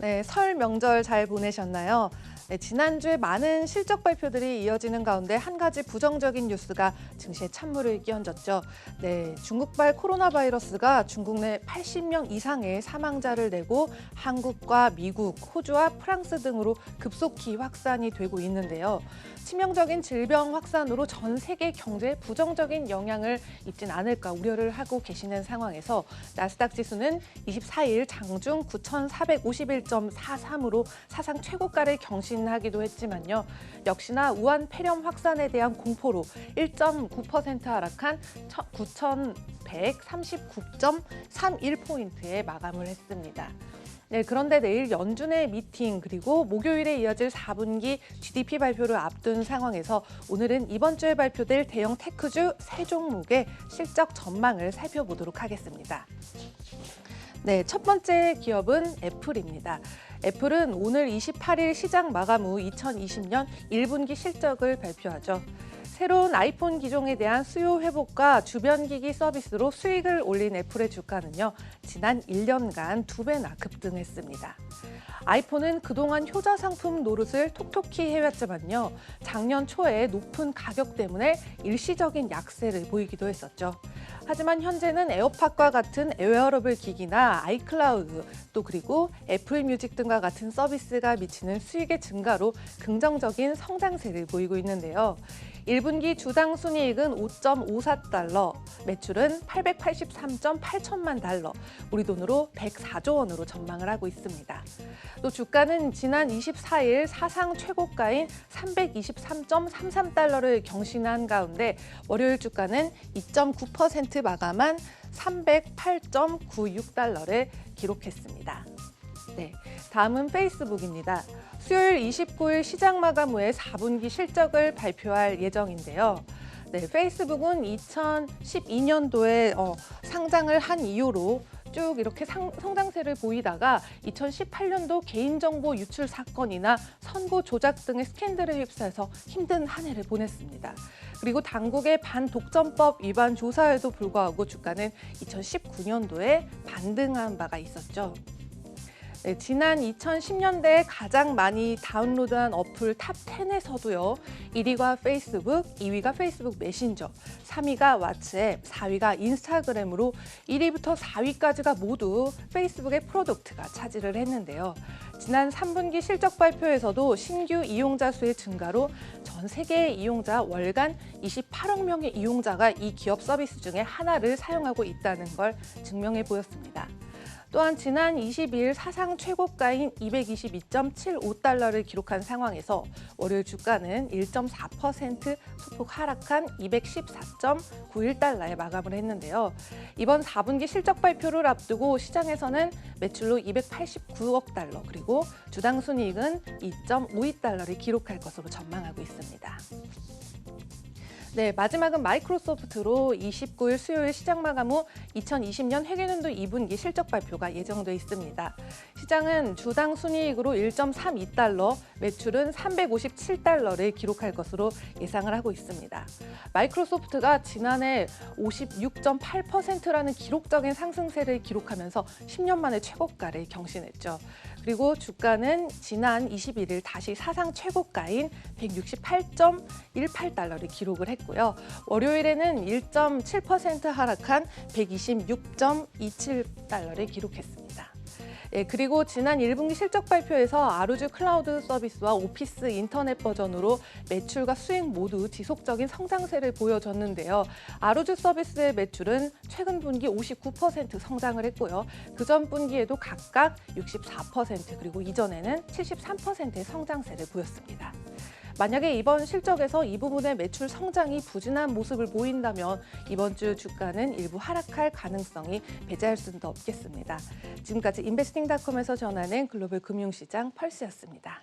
네, 설 명절 잘 보내셨나요? 네, 지난주에 많은 실적 발표들이 이어지는 가운데 한 가지 부정적인 뉴스가 증시에 찬물을 끼얹었죠. 네, 중국발 코로나 바이러스가 중국 내 80명 이상의 사망자를 내고 한국과 미국, 호주와 프랑스 등으로 급속히 확산이 되고 있는데요. 치명적인 질병 확산으로 전 세계 경제에 부정적인 영향을 입진 않을까 우려를 하고 계시는 상황에서 나스닥 지수는 24일 장중 9,451.43으로 사상 최고가를 경신 하기도 했지만요. 역시나 우한 폐렴 확산에 대한 공포로 1.9% 하락한 9,139.31포인트에 마감을 했습니다. 네, 그런데 내일 연준의 미팅 그리고 목요일에 이어질 4분기 GDP 발표를 앞둔 상황에서 오늘은 이번 주에 발표될 대형 테크주 세 종목의 실적 전망을 살펴보도록 하겠습니다. 네, 첫 번째 기업은 애플입니다. 애플은 오늘 28일 시장 마감 후 2020년 1분기 실적을 발표하죠. 새로운 아이폰 기종에 대한 수요 회복과 주변 기기 서비스로 수익을 올린 애플의 주가는요, 지난 1년간 두 배나 급등했습니다. 아이폰은 그동안 효자 상품 노릇을 톡톡히 해왔지만요, 작년 초에 높은 가격 때문에 일시적인 약세를 보이기도 했었죠. 하지만 현재는 에어팟과 같은 웨어러블 기기나 아이클라우드 또 그리고 애플 뮤직 등과 같은 서비스가 미치는 수익의 증가로 긍정적인 성장세를 보이고 있는데요. 1분기 주당 순이익은 5.54달러, 매출은 883.8천만 달러, 우리 돈으로 104조 원으로 전망을 하고 있습니다. 또 주가는 지난 24일 사상 최고가인 323.33달러를 경신한 가운데 월요일 주가는 2.9% 마감한 308.96달러를 기록했습니다. 네, 다음은 페이스북입니다. 수요일 29일 시장 마감 후에 4분기 실적을 발표할 예정인데요. 네, 페이스북은 2012년도에 어, 상장을 한 이후로 쭉 이렇게 상, 성장세를 보이다가 2018년도 개인정보 유출 사건이나 선거 조작 등의 스캔들에 휩싸여서 힘든 한 해를 보냈습니다. 그리고 당국의 반독점법 위반 조사에도 불구하고 주가는 2019년도에 반등한 바가 있었죠. 네, 지난 2010년대에 가장 많이 다운로드한 어플 탑 10에서도요. 1위가 페이스북, 2위가 페이스북 메신저, 3위가 왓츠앱, 4위가 인스타그램으로 1위부터 4위까지가 모두 페이스북의 프로덕트가 차지를 했는데요. 지난 3분기 실적 발표에서도 신규 이용자 수의 증가로 전 세계의 이용자 월간 28억 명의 이용자가 이 기업 서비스 중에 하나를 사용하고 있다는 걸 증명해 보였습니다. 또한 지난 22일 사상 최고가인 222.75달러를 기록한 상황에서 월요일 주가는 1.4% 소폭 하락한 214.91달러에 마감을 했는데요. 이번 4분기 실적 발표를 앞두고 시장에서는 매출로 289억 달러 그리고 주당 순이익은 2.52달러를 기록할 것으로 전망하고 있습니다. 네, 마지막은 마이크로소프트로 29일 수요일 시장 마감 후 2020년 회계년도 2분기 실적 발표가 예정돼 있습니다. 시장은 주당 순이익으로 1.32달러, 매출은 357달러를 기록할 것으로 예상을 하고 있습니다. 마이크로소프트가 지난해 56.8%라는 기록적인 상승세를 기록하면서 10년 만에 최고가를 경신했죠. 그리고 주가는 지난 21일 다시 사상 최고가인 168.18달러를 기록을 했고요. 월요일에는 1.7% 하락한 126.27달러를 기록했습니다. 예, 그리고 지난 1분기 실적 발표에서 아루즈 클라우드 서비스와 오피스 인터넷 버전으로 매출과 수익 모두 지속적인 성장세를 보여줬는데요. 아루즈 서비스의 매출은 최근 분기 59% 성장을 했고요. 그전 분기에도 각각 64% 그리고 이전에는 73%의 성장세를 보였습니다. 만약에 이번 실적에서 이 부분의 매출 성장이 부진한 모습을 보인다면 이번 주 주가는 일부 하락할 가능성이 배제할 수는 없겠습니다. 지금까지 인베스팅닷컴에서 전하는 글로벌 금융시장 펄스였습니다.